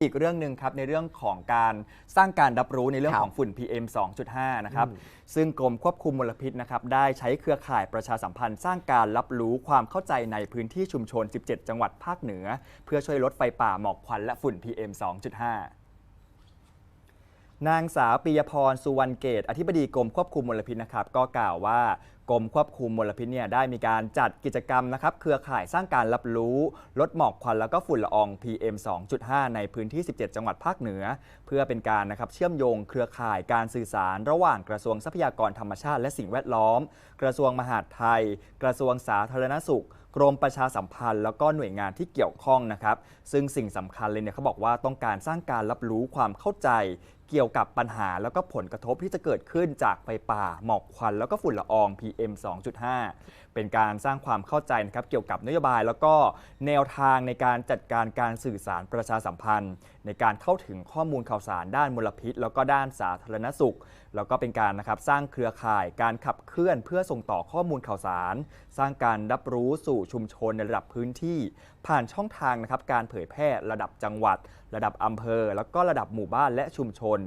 อีกเรื่องหนึ่งครับในเรื่องของการสร้างการรับรู้ในเรื่องครับของฝุ่น PM 2.5 นะครับอืมซึ่งกรมควบคุมมลพิษนะครับได้ใช้เครือข่ายประชาสัมพันธ์ สร้างการรับรู้ความเข้าใจในพื้นที่ชุมชน 17 จังหวัดภาคเหนือ เพื่อช่วยลดไฟป่าหมอกควันและฝุ่น PM 2.5 นางสาวปิยพรสุวรรณเกต อธิบดีกรมควบคุมมลพิษนะครับ ก็กล่าวว่ากรมควบคุมมลพิษเนี่ยได้มีการจัดกิจกรรมนะครับ เครือข่ายสร้างการรับรู้ ลดหมอกควันแล้วก็ฝุ่นละออง PM 2.5 ในพื้นที่ 17 จังหวัดภาคเหนือ เพื่อเป็นการนะครับเชื่อมโยงเครือข่ายการสื่อสาร ระหว่างกระทรวงทรัพยากรธรรมชาติและสิ่งแวดล้อม กระทรวงมหาดไทย กระทรวงสาธารณสุขกรมประชาสัมพันธ์แล้วก็หน่วยงานที่เกี่ยวข้องนะครับ ซึ่งสิ่งสำคัญเลยเนี่ยเขาบอกว่าต้องการสร้างการรับรู้ความเข้าใจ เกี่ยวกับปัญหาแล้วก็ผลกระทบที่จะเกิดขึ้นจากไฟป่า หมอกควัน แล้วก็ฝุ่นละออง PM 2.5 เป็นการสร้างความเข้าใจนะครับเกี่ยวกับนโยบายแล้วก็แนวทางในการจัดการการสื่อสารประชาสัมพันธ์ ในการเข้าถึงข้อมูลข่าวสารด้านมลพิษ แล้วก็ด้านสาธารณสุข แล้วก็เป็นการนะครับสร้างเครือข่ายการขับเคลื่อนเพื่อส่งต่อข้อมูลข่าวสาร สร้างการรับรู้สู่ชุมชนในระดับพื้นที่ ผ่านช่องทางนะครับการเผยแพร่ระดับจังหวัด ระดับอำเภอ แล้วก็ระดับหมู่บ้านและชุมชน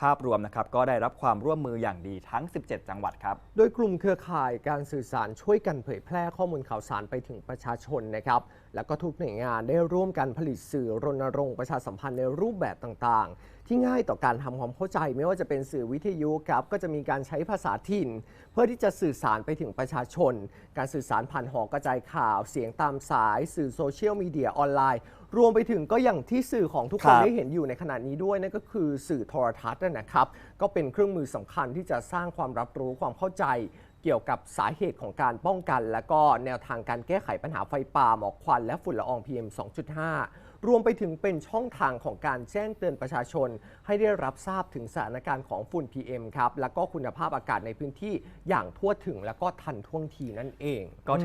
ภาพรวมนะครับก็ได้รับความร่วมมืออย่างดีทั้ง 17 จังหวัดครับ โดยกลุ่มเครือข่ายการสื่อสารช่วยกันเผยแพร่ข้อมูลข่าวสารไปถึงประชาชนนะครับ แล้วก็ทุกหน่วยงานได้ร่วมกันผลิตสื่อรณรงค์ประชาสัมพันธ์ในรูปแบบต่างๆ ที่ง่ายต่อการทำความเข้าใจไม่ว่าจะเป็นสื่อวิทยุครับก็จะมีการใช้ภาษาถิ่น เพื่อที่จะสื่อสารไปถึงประชาชน การสื่อสารผ่านหอกระจายข่าว เสียงตามสาย สื่อโซเชียลมีเดียออนไลน์ รวมไปถึงก็อย่างที่สื่อของทุกคนครับได้เห็นอยู่ในขณะนี้ด้วยนั่นก็คือสื่อโทรทัศน์นะครับ ก็เป็นเครื่องมือสำคัญที่จะสร้างความรับรู้ความเข้าใจ เกี่ยวกับสาเหตุของการป้องกัน และก็แนวทางการแก้ไขปัญหาไฟป่าหมอกควันและฝุ่นละออง PM 2.5 รวมไปถึงเป็นช่องทางของการแจ้งเตือนประชาชน ให้ได้รับทราบถึงสถานการณ์ของฝุ่น PM ครับ และก็คุณภาพอากาศในพื้นที่อย่างทั่วถึงและก็ทันท่วงทีนั่นเอง ก็